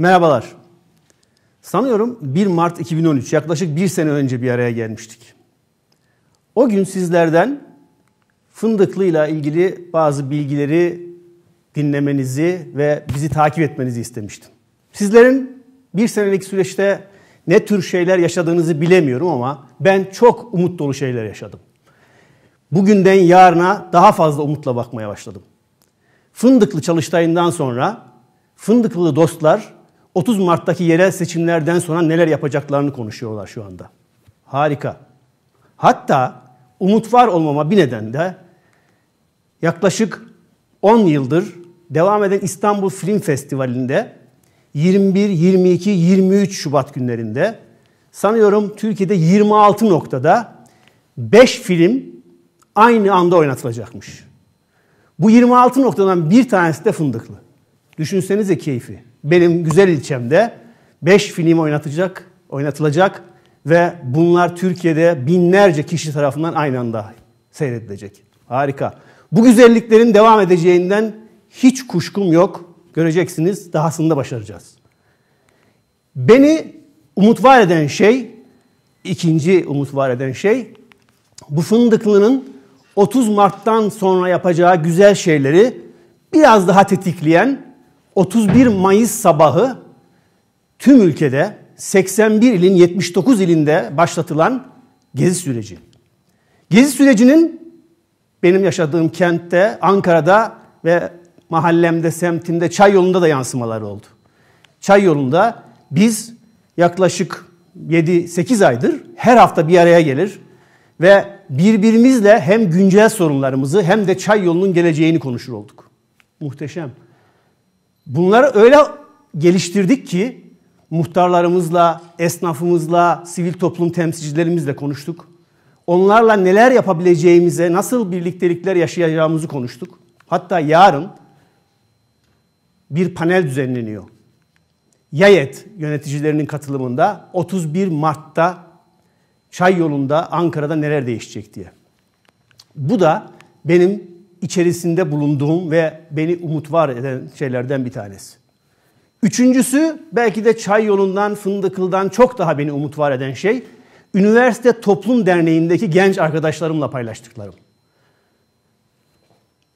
Merhabalar. Sanıyorum 1 Mart 2013 yaklaşık bir sene önce bir araya gelmiştik. O gün sizlerden Fındıklı ile ilgili bazı bilgileri dinlemenizi ve bizi takip etmenizi istemiştim. Sizlerin bir senelik süreçte ne tür şeyler yaşadığınızı bilemiyorum ama ben çok umut dolu şeyler yaşadım. Bugünden yarına daha fazla umutla bakmaya başladım. Fındıklı çalıştayından sonra Fındıklı dostlar 30 Mart'taki yerel seçimlerden sonra neler yapacaklarını konuşuyorlar şu anda. Harika. Hatta umut var olmama bir neden de yaklaşık 10 yıldır devam eden İstanbul Film Festivali'nde 21, 22, 23 Şubat günlerinde sanıyorum Türkiye'de 26 noktada 5 film aynı anda oynatılacakmış. Bu 26 noktadan bir tanesi de Fındıklı. Düşünsenize keyfi. Benim güzel ilçemde 5 film oynatacak, oynatılacak ve bunlar Türkiye'de binlerce kişi tarafından aynı anda seyredilecek. Harika. Bu güzelliklerin devam edeceğinden hiç kuşkum yok. Göreceksiniz dahasında başaracağız. Beni umut var eden şey, ikinci umut var eden şey, bu fındıklının 30 Mart'tan sonra yapacağı güzel şeyleri biraz daha tetikleyen 31 Mayıs sabahı tüm ülkede 81 ilin 79 ilinde başlatılan gezi süreci. Gezi sürecinin benim yaşadığım kentte, Ankara'da ve mahallemde, semtimde, çay yolunda da yansımaları oldu. Çay yolunda biz yaklaşık 7-8 aydır her hafta bir araya gelir ve birbirimizle hem güncel sorunlarımızı hem de çay yolunun geleceğini konuşur olduk. Muhteşem. Bunları öyle geliştirdik ki muhtarlarımızla, esnafımızla, sivil toplum temsilcilerimizle konuştuk. Onlarla neler yapabileceğimize, nasıl birliktelikler yaşayacağımızı konuştuk. Hatta yarın bir panel düzenleniyor. YAYET yöneticilerinin katılımında 31 Mart'ta Çay yolunda Ankara'da neler değişecek diye. Bu da benim içerisinde bulunduğum ve beni umut var eden şeylerden bir tanesi. Üçüncüsü belki de çay yolundan, fındıkıldan çok daha beni umut var eden şey, Üniversite Toplum Derneği'ndeki genç arkadaşlarımla paylaştıklarım.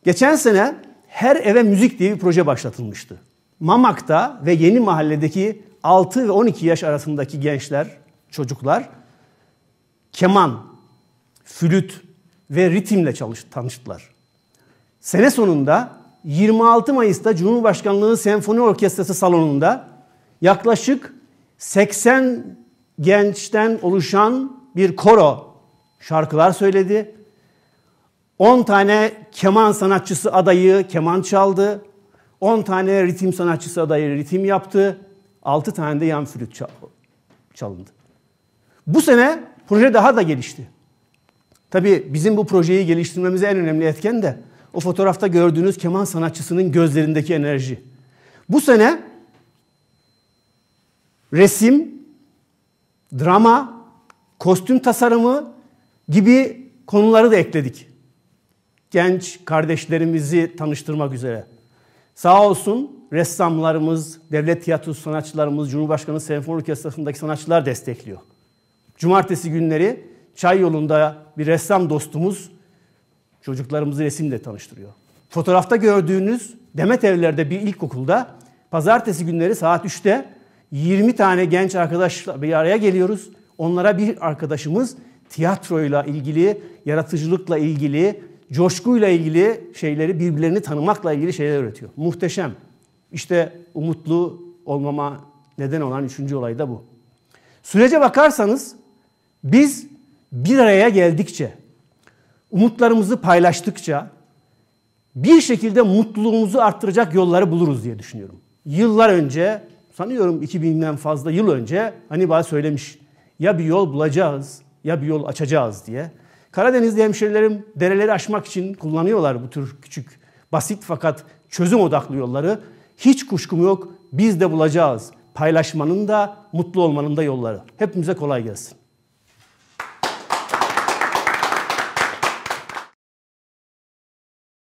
Geçen sene her eve müzik diye bir proje başlatılmıştı. Mamak'ta ve Yeni Mahalle'deki 6 ve 12 yaş arasındaki gençler, çocuklar keman, flüt ve ritimle çalış, tanıştılar. Sene sonunda 26 Mayıs'ta Cumhurbaşkanlığı Senfoni Orkestrası salonunda yaklaşık 80 gençten oluşan bir koro şarkılar söyledi. 10 tane keman sanatçısı adayı keman çaldı. 10 tane ritim sanatçısı adayı ritim yaptı. 6 tane de yan flüt çalındı. Bu sene proje daha da gelişti. Tabii bizim bu projeyi geliştirmemize en önemli etken de o fotoğrafta gördüğünüz keman sanatçısının gözlerindeki enerji. Bu sene resim, drama, kostüm tasarımı gibi konuları da ekledik. Genç kardeşlerimizi tanıştırmak üzere. Sağ olsun ressamlarımız, devlet tiyatrosu sanatçılarımız, Cumhurbaşkanı Senfoni Orkestrası'ndaki sanatçılar destekliyor. Cumartesi günleri çay yolunda bir ressam dostumuz çocuklarımızı resimle tanıştırıyor. Fotoğrafta gördüğünüz Demet Evler'de bir ilkokulda pazartesi günleri saat 3'te 20 tane genç arkadaşla bir araya geliyoruz. Onlara bir arkadaşımız tiyatroyla ilgili, yaratıcılıkla ilgili, coşkuyla ilgili şeyleri, birbirlerini tanımakla ilgili şeyler öğretiyor. Muhteşem. İşte umutlu olmama neden olan üçüncü olay da bu. Sürece bakarsanız biz bir araya geldikçe, umutlarımızı paylaştıkça bir şekilde mutluluğumuzu arttıracak yolları buluruz diye düşünüyorum. Yıllar önce, sanıyorum 2000'den fazla yıl önce Hannibal söylemiş. Ya bir yol bulacağız ya bir yol açacağız diye. Karadenizli hemşerilerim dereleri aşmak için kullanıyorlar bu tür küçük, basit fakat çözüm odaklı yolları. Hiç kuşkum yok biz de bulacağız. Paylaşmanın da, mutlu olmanın da yolları. Hepimize kolay gelsin.